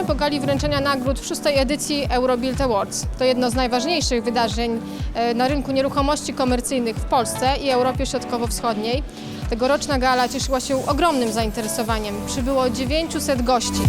Jesteśmy po gali wręczenia nagród w szóstej edycji Eurobuild Awards. To jedno z najważniejszych wydarzeń e, na rynku nieruchomości komercyjnych w Polsce i Europie Środkowo-Wschodniej. Tegoroczna gala cieszyła się ogromnym zainteresowaniem. Przybyło 900 gości.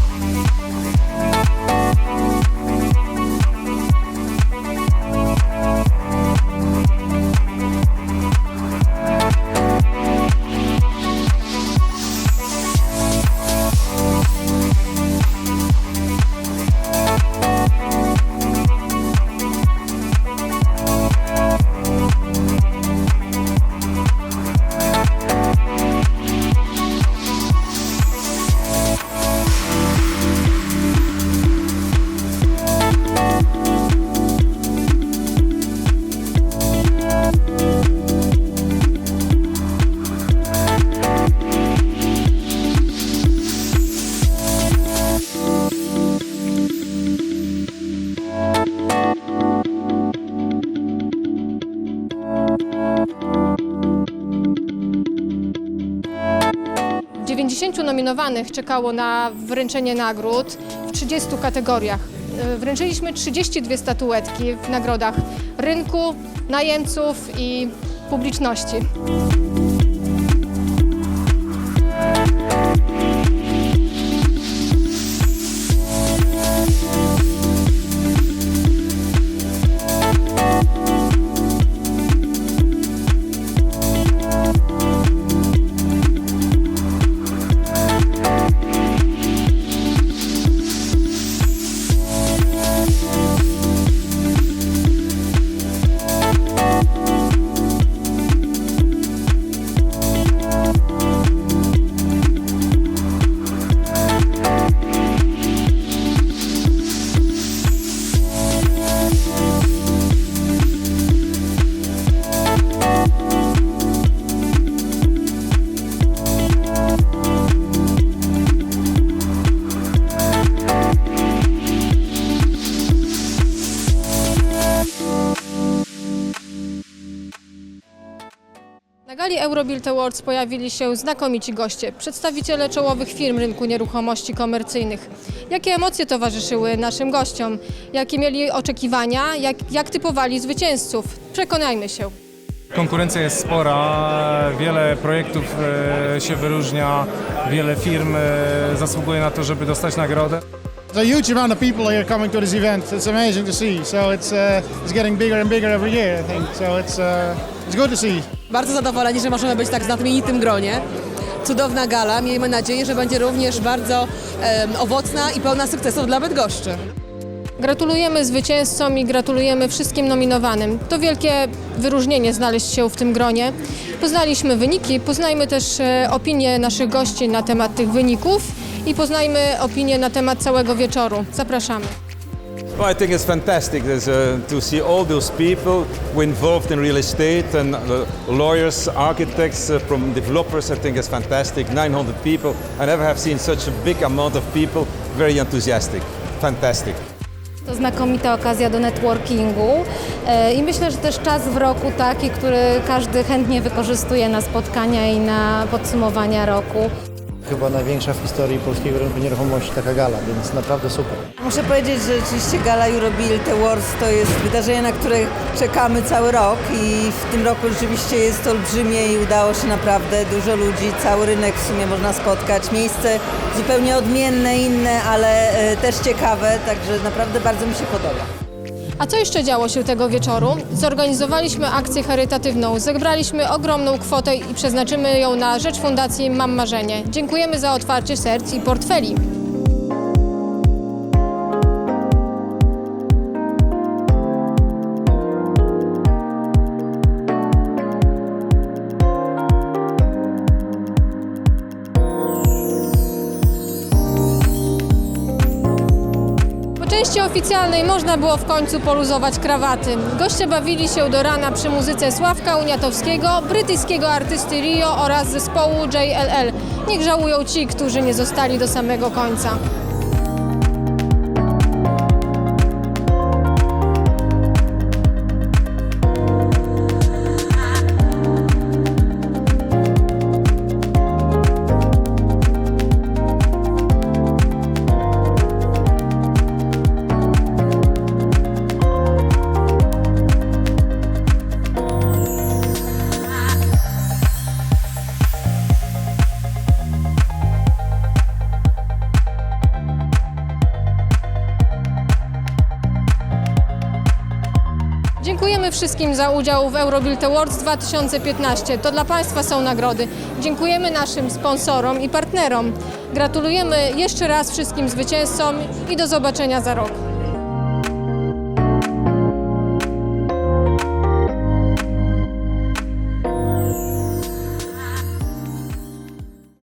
90 nominowanych czekało na wręczenie nagród w 30 kategoriach. E, Wręczyliśmy 32 statuetki w nagrodach rynku, najemców i publiczności. Gali Eurobuild Awards pojawili się znakomici goście, przedstawiciele czołowych firm rynku nieruchomości komercyjnych. Jakie emocje towarzyszyły naszym gościom? Jakie mieli oczekiwania? Jak, jak typowali zwycięzców? Przekonajmy się. Konkurencja jest spora, wiele projektów e, się wyróżnia, wiele firm e, zasługuje na to, żeby dostać nagrodę. There's a huge amount of people here coming to this event. It's amazing to see. So it's uh, it's getting bigger and bigger every year, I think. So it's uh, it's good to see. Bardzo zadowoleni, że możemy być tak znamienitym gronie. Cudowna gala. Miejmy nadzieję, że będzie również bardzo em, owocna i pełna sukcesów dla Bydgoszczy. Gratulujemy zwycięzcom i gratulujemy wszystkim nominowanym. To wielkie wyróżnienie znaleźć się w tym gronie. Poznaliśmy wyniki, poznajmy też e, opinie naszych gości na temat tych wyników i poznajmy opinie na temat całego wieczoru. Zapraszamy. Well, I think it's fantastic uh, to see all those people who involved in real estate and uh, lawyers, architects, uh, from developers. I think it's fantastic. 900 people. I never have seen such a big amount of people very enthusiastic. Fantastic. To znakomita okazja do networkingu e, i myślę, że też czas w roku taki, który każdy chętnie wykorzystuje na spotkania i na podsumowania roku. Chyba największa w historii polskiego rynku nieruchomości taka gala, więc naprawdę super. Muszę powiedzieć, że rzeczywiście Gala Eurobuild Awards to jest wydarzenie, na które czekamy cały rok i w tym roku rzeczywiście jest olbrzymie i udało się naprawdę dużo ludzi, cały rynek w sumie można spotkać. Miejsce zupełnie odmienne, inne, ale e, też ciekawe, także naprawdę bardzo mi się podoba. A co jeszcze działo się tego wieczoru? Zorganizowaliśmy akcję charytatywną. Zebraliśmy ogromną kwotę i przeznaczymy ją na rzecz Fundacji Mam Marzenie. Dziękujemy za otwarcie serc i portfeli. Części oficjalnej można było w końcu poluzować krawaty. Goście bawili się do rana przy muzyce Sławka Uniatowskiego, brytyjskiego artysty Rio oraz zespołu JLL. Niech żałują ci, którzy nie zostali do samego końca. Dziękujemy wszystkim za udział w Eurobuild Awards 2015. To dla Państwa są nagrody. Dziękujemy naszym sponsorom i partnerom. Gratulujemy jeszcze raz wszystkim zwycięzcom i do zobaczenia za rok.